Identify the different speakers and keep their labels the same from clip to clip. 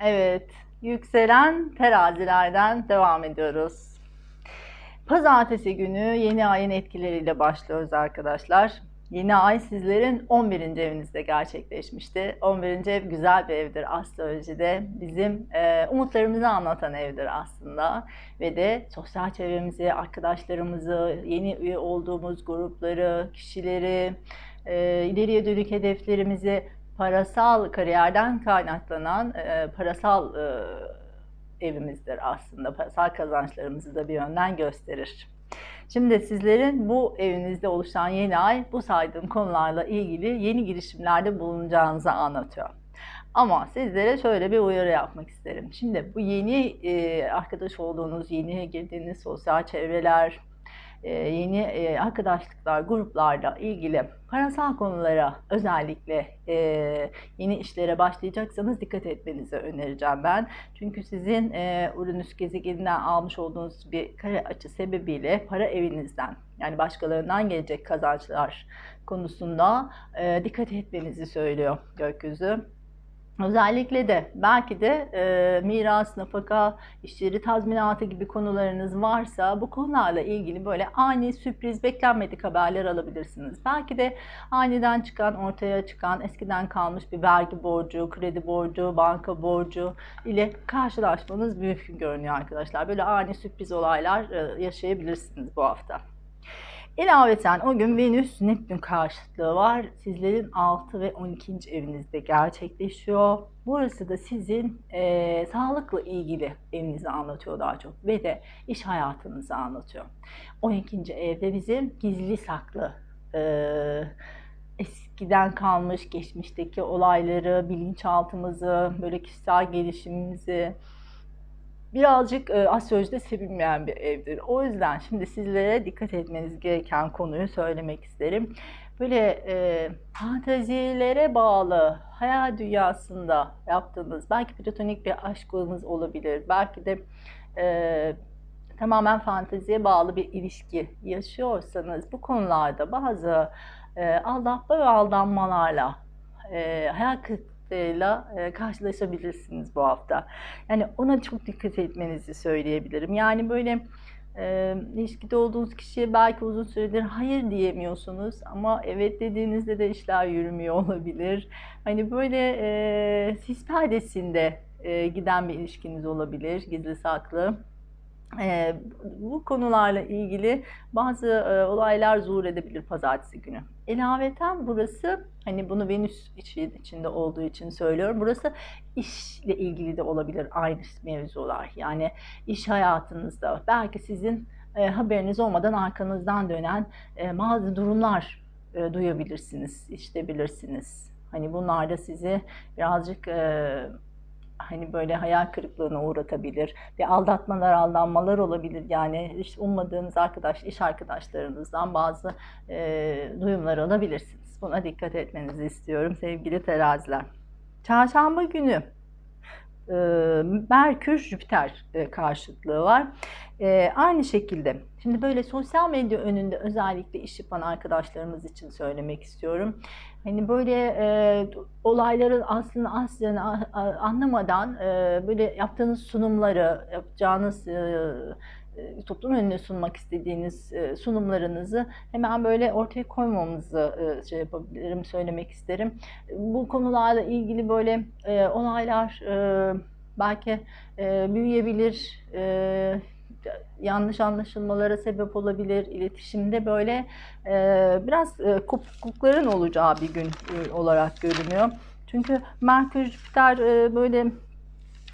Speaker 1: Evet, yükselen terazilerden devam ediyoruz. Pazartesi günü yeni ayın etkileriyle başlıyoruz arkadaşlar. Yeni ay sizlerin 11. evinizde gerçekleşmişti. 11. ev güzel bir evdir astrolojide. Bizim e, umutlarımızı anlatan evdir aslında. Ve de sosyal çevremizi, arkadaşlarımızı, yeni üye olduğumuz grupları, kişileri, e, ileriye dönük hedeflerimizi parasal kariyerden kaynaklanan e, parasal e, evimizdir aslında. Parasal kazançlarımızı da bir yönden gösterir. Şimdi sizlerin bu evinizde oluşan yeni ay bu saydığım konularla ilgili yeni girişimlerde bulunacağınızı anlatıyor. Ama sizlere şöyle bir uyarı yapmak isterim. Şimdi bu yeni e, arkadaş olduğunuz, yeni girdiğiniz sosyal çevreler, yeni e, arkadaşlıklar, gruplarla ilgili parasal konulara özellikle e, yeni işlere başlayacaksanız dikkat etmenizi önereceğim ben. Çünkü sizin e, Uranüs gezegeninden almış olduğunuz bir kare açı sebebiyle para evinizden yani başkalarından gelecek kazançlar konusunda e, dikkat etmenizi söylüyor gökyüzü. Özellikle de belki de e, miras, nafaka, işleri tazminatı gibi konularınız varsa bu konularla ilgili böyle ani sürpriz, beklenmedik haberler alabilirsiniz. Belki de aniden çıkan, ortaya çıkan, eskiden kalmış bir vergi borcu, kredi borcu, banka borcu ile karşılaşmanız mümkün görünüyor arkadaşlar. Böyle ani sürpriz olaylar e, yaşayabilirsiniz bu hafta. İlaveten o gün Venüs Neptün karşıtlığı var. Sizlerin 6 ve 12. evinizde gerçekleşiyor. Burası da sizin e, sağlıkla ilgili evinizi anlatıyor daha çok ve de iş hayatınızı anlatıyor. 12. evde bizim gizli saklı e, eskiden kalmış geçmişteki olayları, bilinçaltımızı, böyle kişisel gelişimimizi, birazcık e, astrolojide sevilmeyen bir evdir. O yüzden şimdi sizlere dikkat etmeniz gereken konuyu söylemek isterim. Böyle e, fantazilere bağlı hayal dünyasında yaptığınız belki platonik bir aşkınız olabilir. Belki de e, tamamen fanteziye bağlı bir ilişki yaşıyorsanız bu konularda bazı e, aldatma ve aldanmalarla e, hayal kırıklıklarıyla e, karşılaşabilirsiniz bu hafta. Yani ona çok dikkat etmenizi söyleyebilirim. Yani böyle e, ilişkide olduğunuz kişiye belki uzun süredir hayır diyemiyorsunuz ama evet dediğinizde de işler yürümüyor olabilir. Hani böyle e, sis perdesinde e, giden bir ilişkiniz olabilir, gizli saklı. E, bu konularla ilgili bazı e, olaylar zuhur edebilir pazartesi günü. Elaveten burası hani bunu Venüs içi, içinde olduğu için söylüyorum. Burası işle ilgili de olabilir aynı mevzular. Yani iş hayatınızda belki sizin e, haberiniz olmadan arkanızdan dönen e, bazı durumlar e, duyabilirsiniz, işitebilirsiniz. Hani bunlar da sizi birazcık e, hani böyle hayal kırıklığına uğratabilir. Bir aldatmalar, aldanmalar olabilir. Yani hiç ummadığınız arkadaş, iş arkadaşlarınızdan bazı e, duyumlar alabilirsiniz. Buna dikkat etmenizi istiyorum sevgili teraziler. Çarşamba günü e, Merkür Jüpiter e, karşıtlığı var. E, aynı şekilde şimdi böyle sosyal medya önünde özellikle iş yapan arkadaşlarımız için söylemek istiyorum. Hani böyle e, olayların aslında aslını anlamadan e, böyle yaptığınız sunumları, yapacağınız e, toplum önüne sunmak istediğiniz e, sunumlarınızı hemen böyle ortaya koymamızı e, şey yapabilirim, söylemek isterim. Bu konularla ilgili böyle e, olaylar e, belki e, büyüyebilir, e, yanlış anlaşılmalara sebep olabilir. İletişimde böyle e, biraz e, kopuklukların olacağı bir gün e, olarak görünüyor. Çünkü Merkür Jüpiter e, böyle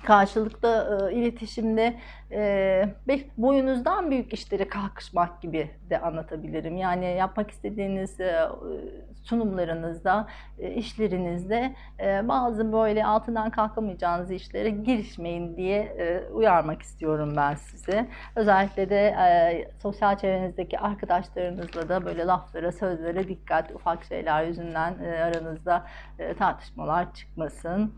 Speaker 1: karşılıklı e, iletişimde e, be- boyunuzdan büyük işlere kalkışmak gibi de anlatabilirim. Yani yapmak istediğiniz e, sunumlarınızda, e, işlerinizde e, bazı böyle altından kalkamayacağınız işlere girişmeyin diye e, uyarmak istiyorum ben size. Özellikle de e, sosyal çevrenizdeki arkadaşlarınızla da böyle laflara, sözlere dikkat, ufak şeyler yüzünden e, aranızda e, tartışmalar çıkmasın.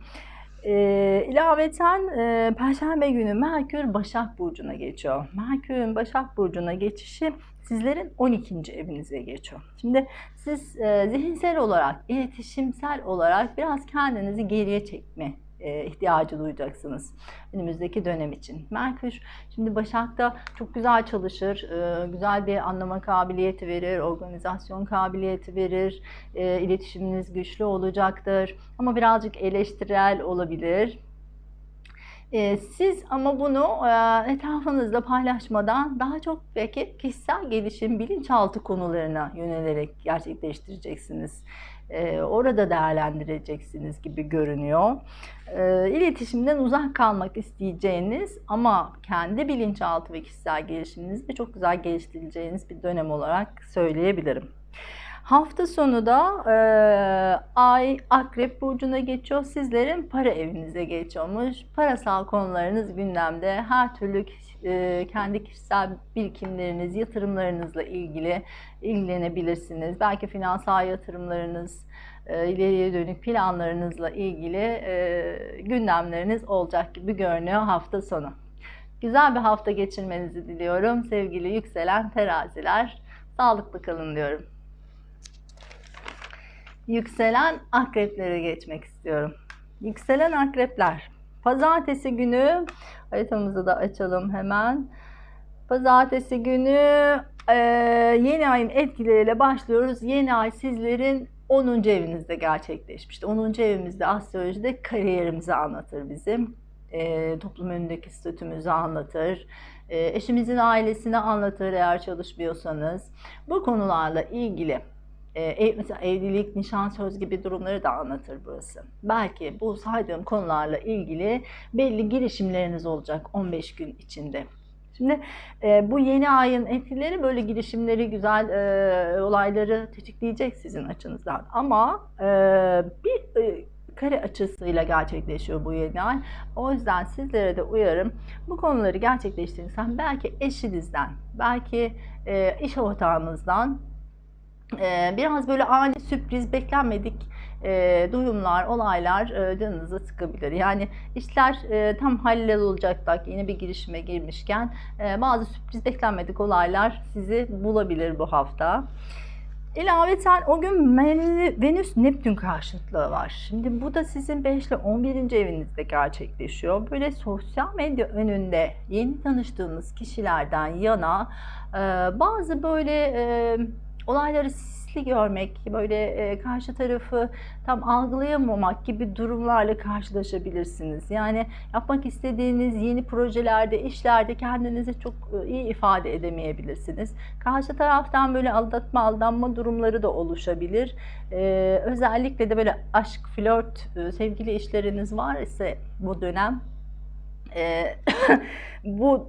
Speaker 1: E, ilaveten e, Perşembe günü Merkür Başak Burcu'na geçiyor. Merkür'ün Başak Burcu'na geçişi sizlerin 12. evinize geçiyor. Şimdi siz e, zihinsel olarak, iletişimsel olarak biraz kendinizi geriye çekme e, ihtiyacı duyacaksınız önümüzdeki dönem için. Merkür şimdi Başak'ta çok güzel çalışır, e, güzel bir anlama kabiliyeti verir, organizasyon kabiliyeti verir, e, iletişiminiz güçlü olacaktır ama birazcık eleştirel olabilir. E, siz ama bunu e, etrafınızla paylaşmadan daha çok belki kişisel gelişim, bilinçaltı konularına yönelerek gerçekleştireceksiniz. E, orada değerlendireceksiniz gibi görünüyor. E, iletişimden uzak kalmak isteyeceğiniz ama kendi bilinçaltı ve kişisel gelişiminizi de çok güzel geliştireceğiniz bir dönem olarak söyleyebilirim. Hafta sonu da e, Ay Akrep Burcu'na geçiyor. Sizlerin para evinize geçiyormuş. Parasal konularınız gündemde. Her türlü e, kendi kişisel birikimleriniz, yatırımlarınızla ilgili ilgilenebilirsiniz. Belki finansal yatırımlarınız, e, ileriye dönük planlarınızla ilgili e, gündemleriniz olacak gibi görünüyor hafta sonu. Güzel bir hafta geçirmenizi diliyorum sevgili yükselen teraziler. Sağlıklı kalın diyorum. Yükselen akreplere geçmek istiyorum. Yükselen akrepler. Pazartesi günü haritamızı da açalım hemen. Pazartesi günü e, yeni ayın etkileriyle başlıyoruz. Yeni ay sizlerin 10. evinizde gerçekleşmişti. 10. evimizde astrolojide kariyerimizi anlatır bizim. E, toplum önündeki statümüzü anlatır. E, eşimizin ailesini anlatır eğer çalışmıyorsanız. Bu konularla ilgili ev, mesela evlilik, nişan söz gibi durumları da anlatır burası. Belki bu saydığım konularla ilgili belli girişimleriniz olacak 15 gün içinde. Şimdi e, bu yeni ayın etkileri böyle girişimleri, güzel e, olayları tetikleyecek sizin açınızdan. Ama e, bir e, kare açısıyla gerçekleşiyor bu yeni ay. O yüzden sizlere de uyarım. Bu konuları gerçekleştirirsen belki eşinizden, belki e, iş ortağınızdan ee, biraz böyle ani sürpriz, beklenmedik e, duyumlar, olaylar e, canınızı sıkabilir. Yani işler e, tam hallolacak yeni bir girişime girmişken e, bazı sürpriz, beklenmedik olaylar sizi bulabilir bu hafta. İlaveten o gün Venüs Neptün karşıtlığı var. Şimdi bu da sizin 5 ile 11. evinizde gerçekleşiyor. Böyle sosyal medya önünde yeni tanıştığınız kişilerden yana e, bazı böyle olayları sisli görmek, böyle e, karşı tarafı tam algılayamamak gibi durumlarla karşılaşabilirsiniz. Yani yapmak istediğiniz yeni projelerde, işlerde kendinizi çok e, iyi ifade edemeyebilirsiniz. Karşı taraftan böyle aldatma, aldanma durumları da oluşabilir. E, özellikle de böyle aşk, flört, e, sevgili işleriniz var ise bu dönem e, bu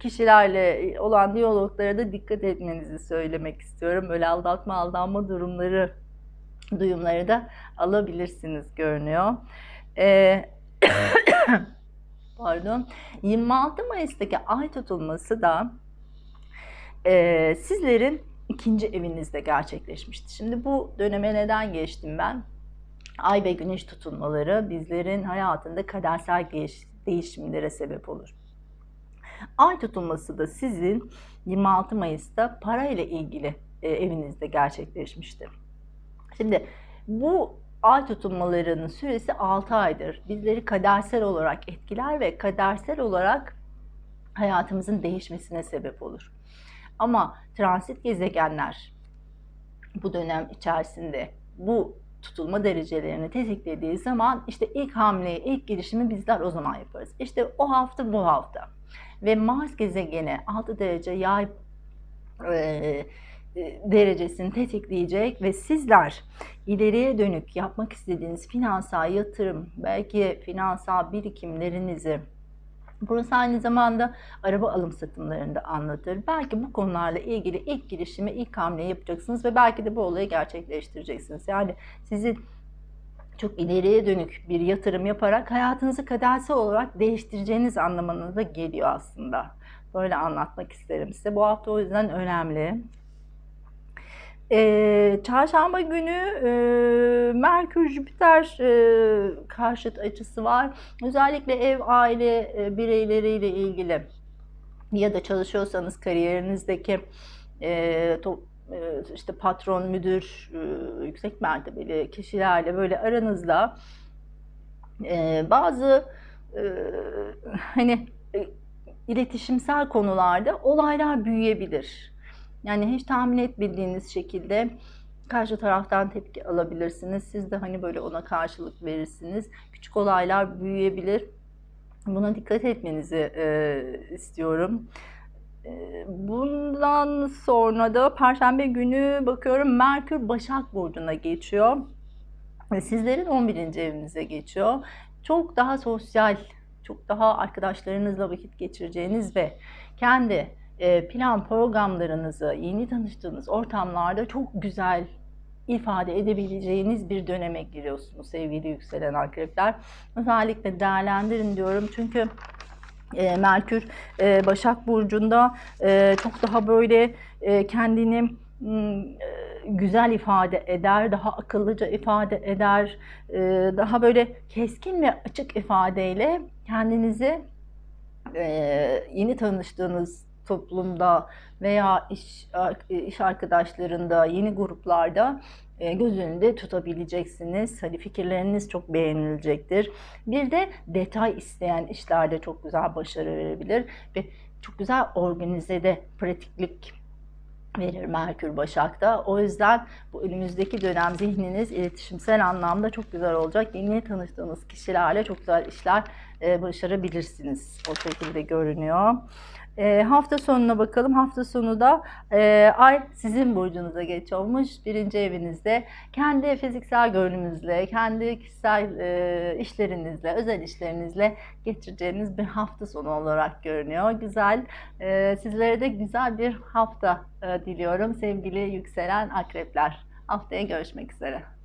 Speaker 1: kişilerle olan diyaloglara da dikkat etmenizi söylemek istiyorum. Böyle aldatma aldanma durumları duyumları da alabilirsiniz görünüyor. Ee, pardon. 26 Mayıs'taki ay tutulması da e, sizlerin ikinci evinizde gerçekleşmişti. Şimdi bu döneme neden geçtim ben? Ay ve güneş tutulmaları bizlerin hayatında kadersel değişimlere sebep olur. Ay tutulması da sizin 26 Mayıs'ta para ile ilgili e, evinizde gerçekleşmiştir. Şimdi bu ay tutulmalarının süresi 6 aydır. Bizleri kadersel olarak etkiler ve kadersel olarak hayatımızın değişmesine sebep olur. Ama transit gezegenler bu dönem içerisinde bu tutulma derecelerini tetiklediği zaman işte ilk hamleyi, ilk girişimi bizler o zaman yaparız. İşte o hafta bu hafta ve Mars gezegeni 6 derece yay e, e, derecesini tetikleyecek ve sizler ileriye dönük yapmak istediğiniz finansal yatırım, belki finansal birikimlerinizi Burası aynı zamanda araba alım satımlarında anlatır. Belki bu konularla ilgili ilk girişimi, ilk hamleyi yapacaksınız ve belki de bu olayı gerçekleştireceksiniz. Yani sizin çok ileriye dönük bir yatırım yaparak hayatınızı kadersel olarak değiştireceğiniz anlamına da geliyor aslında. Böyle anlatmak isterim size. Bu hafta o yüzden önemli. Ee, çarşamba günü e, Merkür Jüpiter e, karşıt açısı var. Özellikle ev aile e, bireyleriyle ilgili ya da çalışıyorsanız kariyerinizdeki e, to, işte patron, müdür, e, yüksek mertebeli kişilerle böyle aranızda Ee, bazı e, hani e, iletişimsel konularda olaylar büyüyebilir. Yani hiç tahmin etmediğiniz şekilde karşı taraftan tepki alabilirsiniz. Siz de hani böyle ona karşılık verirsiniz. Küçük olaylar büyüyebilir. Buna dikkat etmenizi e, istiyorum. Bundan sonra da Perşembe günü bakıyorum Merkür Başak Burcu'na geçiyor. Sizlerin 11. evinize geçiyor. Çok daha sosyal, çok daha arkadaşlarınızla vakit geçireceğiniz ve kendi e, plan programlarınızı yeni tanıştığınız ortamlarda çok güzel ifade edebileceğiniz bir döneme giriyorsunuz sevgili yükselen akrepler. Özellikle değerlendirin diyorum çünkü e, Merkür e, Başak Burcu'nda e, çok daha böyle e, kendini m, e, güzel ifade eder, daha akıllıca ifade eder, e, daha böyle keskin ve açık ifadeyle kendinizi e, yeni tanıştığınız toplumda veya iş iş arkadaşlarında, yeni gruplarda göz önünde tutabileceksiniz. Hani fikirleriniz çok beğenilecektir. Bir de detay isteyen işlerde çok güzel başarı verebilir ve çok güzel organizede pratiklik verir Merkür Başak'ta. O yüzden bu önümüzdeki dönem zihniniz iletişimsel anlamda çok güzel olacak. Yeni tanıştığınız kişilerle çok güzel işler e, başarabilirsiniz. O şekilde görünüyor. E, hafta sonuna bakalım. Hafta sonu da e, ay sizin burcunuza geçiyormuş. Birinci evinizde kendi fiziksel görünümünüzle, kendi kişisel e, işlerinizle, özel işlerinizle geçireceğiniz bir hafta sonu olarak görünüyor. Güzel. E, sizlere de güzel bir hafta e, diliyorum sevgili yükselen akrepler. Haftaya görüşmek üzere.